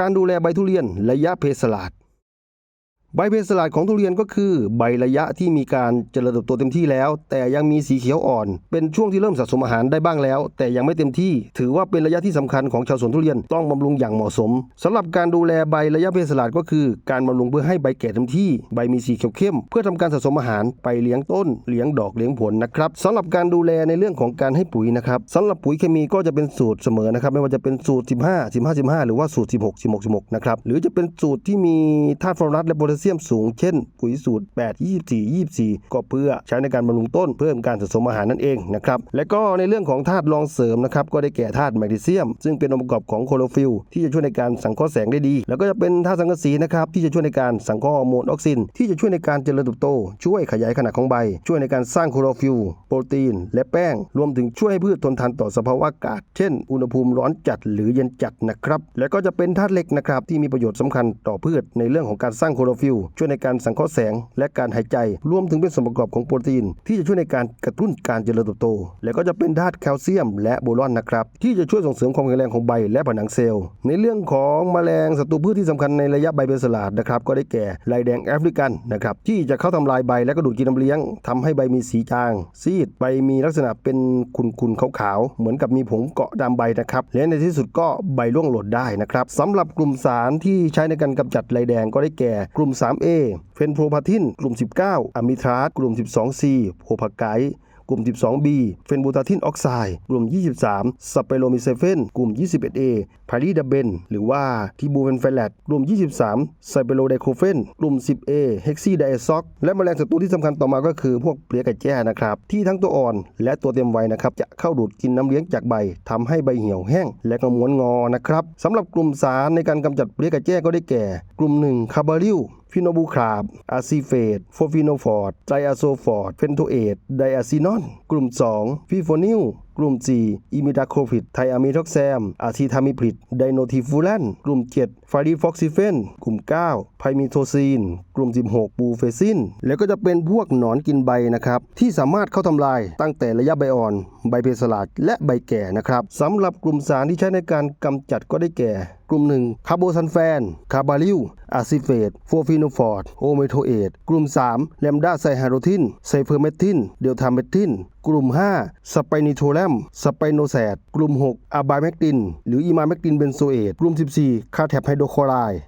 การดูแลใบทุเรียนระยะเพสลาด ใบเพสลาดของทุเรียนก็คือ ใบระยะที่มีการเจริญเติบโตเต็มที่แล้ว แต่ยังมีสีเขียวอ่อน เป็นช่วงที่เริ่มสะสมอาหารได้บ้างแล้ว แต่ยังไม่เต็มที่ ถือว่าเป็นระยะที่สำคัญของชาวสวนทุเรียนต้องบำรุงอย่างเหมาะสมสำหรับการดูแลใบระยะเพสลาดก็คือ การบำรุงเพื่อให้ใบแก่เต็มที่ ใบมีสีเขียวเข้ม เพื่อทำการสะสมอาหารไปเลี้ยงต้น เลี้ยงดอกเลี้ยงผลนะครับสำหรับการดูแลในเรื่องของการให้ปุ๋ยนะครับสำหรับปุ๋ยเคมีก็จะเป็นสูตรเสมอนะครับไม่ว่าจะเป็นสูตร 15 15 15 หรือว่าสูตร 16 16 16นะครับหรือจะเป็นสูตรที่มีธาตุฟอสฟอรัสและโพแทสเซียมสูงเช่น ปุ๋ยสูตร 8 24 24 ก็เพื่อใช้ในการบำรุงต้นเพิ่มการสะสมอาหารนั่นเองนะครับและก็ในเรื่องของธาตุรองเสริมนะครับก็ได้แก่ธาตุแมกนีเซียม ซึ่งเป็นองค์ประกอบของโคโรฟิลที่จะช่วยในการสังเคราะห์แสงได้ดี แล้วก็จะเป็นธาตุสังกะสีนะครับที่จะช่วยในการสังเคราะห์ฮอร์โมนออกซิน ที่จะช่วยในการเจริญเติบโต ช่วยขยายขนาดของใบ ช่วยในการสร้างโคโรฟิลโปรตีน และแป้ง รวมถึงช่วยให้พืชทนทานต่อสภาวะอากาศ เช่น อุณหภูมิร้อนจัดหรือเย็นจัดนะครับและก็จะเป็นธาตุเหล็กนะครับที่มีประโยชน์สำคัญต่อพืชในเรื่องของการสร้างโคโรฟิลช่วยในการสังเคราะห์แสง และการหายใจ รวมถึงเป็นส่วนประกอบของโปรตีน ที่จะช่วยในการกระตุ้นการเจริญเติบโต และก็จะเป็นธาตุแคลเซียม และโบรอนนะครับ ที่จะช่วยส่งเสริมความแข็งแรงของใบและผนังเซลล์ ในเรื่องของแมลงศัตรูพืชที่สำคัญในระยะใบเป็นสลาดนะครับก็ได้แก่ลายแดงแอฟริกันนะครับที่จะเข้าทำลายใบและก็ดูดกินน้ำเลี้ยงทำให้ใบมีสีจาง ซีดใบมีลักษณะเป็นขุ่นๆขาวๆเหมือนกับมีผงเกาะดำใบนะครับและในที่สุดก็ใบร่วงหล่นได้นะครับสำหรับกลุ่มสารที่ใช้ในการกำจัดลายแดงก็ได้แก่กลุ่ม 3A เฟนโพรพาทิน กลุ่ม 19 อะมิทราสกลุ่ม 12C โพพาไกกลุ่ม 12B เฟนบูตาทินออกไซด์กลุ่ม 23 สเปโรมิเซเฟนกลุ่ม 21A พารีดาเบน หรือว่าทีบูเฟนไฟลตกลุ่ม 23 ไซเปโรไดโคเฟน กลุ่ม 10A เฮกซีไดเอซ็อก และแมลงศัตรูที่สำคัญต่อมาก็คือพวกเพลี้ยไก่แจ้นะครับ ที่ทั้งตัวอ่อนและตัวเต็มวัยนะครับ จะเข้าดูดกินน้ำเลี้ยงจากใบ ทำให้ใบเหี่ยวแห้ง และก็ม้วนงอนะครับสำหรับกลุ่มสารในการกำจัดเพลี้ยไก่แจ้ก็ได้แก่ กลุ่ม 1 คาร์บาริล ฟิโนบูคราบอาซิเฟตโฟฟิโนฟอร์ดไตรอะโซฟอร์ดเฟนโทเอตไดอะซินอน กลุ่ม 2 ฟิโฟนิลกลุ่ม 4 อิมิดาโคฟิดไทอะมิท็อกแซมอะซิทามิพริดไดโนทิฟูแลน กลุ่ม 7 ฟาริฟอกซิเฟน กลุ่ม 9 ไพมิโทซีน กลุ่ม 16บูเฟซิน แล้วก็จะเป็นพวกหนอนกินใบนะครับ ที่สามารถเข้าทำลายตั้งแต่ระยะใบอ่อน ใบเพสลาด และใบแก่นะครับสำหรับกลุ่มสารที่ใช้ในการกำจัดก็ได้แก่ กลุ่ม 1 คาร์โบซันแฟน คาร์บาริล อาซิเฟตฟัวฟิโนฟอร์ดโอเมโทเอตกลุ่ม 3 แลมดาไซฮาโรทิน ไซเฟอร์เมทิน เดลทาเมทิน กลุ่ม 5 สไปนิโทแลม สไปโนแซดกลุ่ม 6 อะบายแมกติน หรืออีมาแมกตินเบนโซเอตกลุ่ม 14 คาแทบไฮโดรคลอไรด์